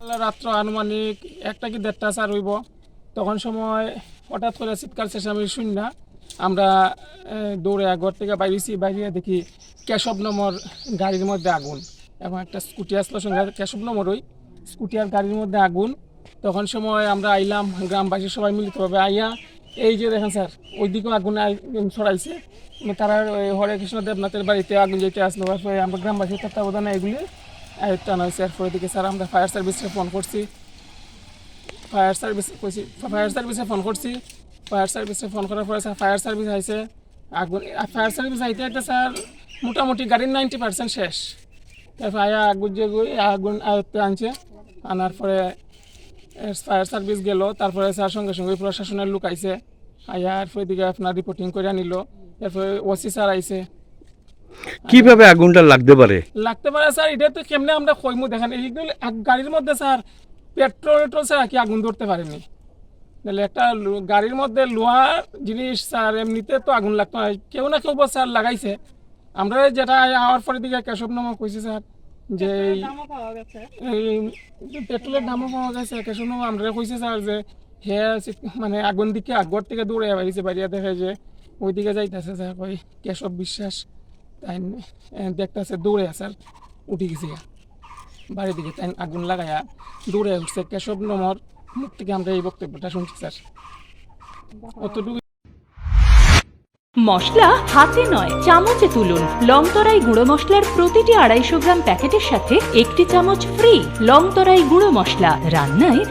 রাত্র আনুমানিক একটা কি দেড়টা স্যার হইব তখন সময় হঠাৎ করে চিৎকার আমি শুনি না। আমরা দৌড়ে ঘর থেকে বাইরেছি, বাইরে দেখি কেশব নম্বর গাড়ির মধ্যে আগুন। এবং একটা স্কুটি আসলো সঙ্গে, কেশব ওই স্কুটি আর গাড়ির মধ্যে আগুন। তখন সময় আমরা আইলাম, গ্রামবাসী সবাই মিলিতভাবে আইয়া, এই যে দেখেন স্যার, ওইদিকেও আগুন ছড়াইছে। তারা হরে কৃষ্ণ দেবনাথের বাড়িতে আগুন যেতে আসলো। আমরা গ্রামবাসীর তত্ত্বাবধানে এগুলি টানা হয়েছে এরপরে দিকে স্যার, আমরা ফায়ার সার্ভিসে ফোন করছি। ফায়ার সার্ভিস কইছি ফায়ার সার্ভিসে ফোন করছি। ফায়ার সার্ভিসে ফোন করার পরে স্যার ফায়ার সার্ভিস আইছে। আগুন ফায়ার সার্ভিস আইতে আইতে স্যার, মোটামুটি গাড়ির নাইনটি পার্সেন্ট শেষ। তারপর আয়া আগুন যে আগুন আয়ত্তে আনছে। আনার পরে ফায়ার সার্ভিস গেল, তারপরে স্যার সঙ্গে সঙ্গে প্রশাসনের লোক আইছে। আয়া এরপরে দিকে আপনার রিপোর্টিং করে আনিল এরপরে ওসি স্যার আইছে। কীভাবে আগুনটা লাগতে পারে? লাগতে পারে স্যার এটা তো কেমনে আমরা কইমু? দেখেন এক- গাড়ির মধ্যে স্যার পেট্রোল টেট্রোল ছাড়া কি আগুন ধরতে পারেনি? তাহলে একটা গাড়ির মধ্যে লোহার জিনিস স্যার এমনিতে তো আগুন লাগতো না। কেউ না কেউ স্যার লাগাইছে। আমরা যেটা আমার পরে দিকে কেশব নামও কইছে স্যার যে এই- এই পেট্রোলের দামও পাওয়া গেছে। কেশব নামও আমরা কইছে স্যার যে হে মানে আগুন দিকে আগর থেকে দৌড়ে বাড়িছে বাড়িয়া দেখে যে ওইদিকে যাইতেছে স্যার কই কেশব বিশ্বাস। তাই দৌড়ে স্যার উঠে গেছে দিকে তাই আগুন লাগায়া দৌড়ে উঠছে কেশব নম্বর মুখ থেকে আমরা এই বক্তব্যটা শুনছি, স্যার। অতটুকু মশলা হাতে নয়, চামচে তুলুন। লংতরাই গুঁড়ো মশলার প্রতিটি আড়াইশো গ্রাম প্যাকেটের সাথে একটি চামচ ফ্রি লং লংতরাই গুঁড়ো মশলা। রান্নায়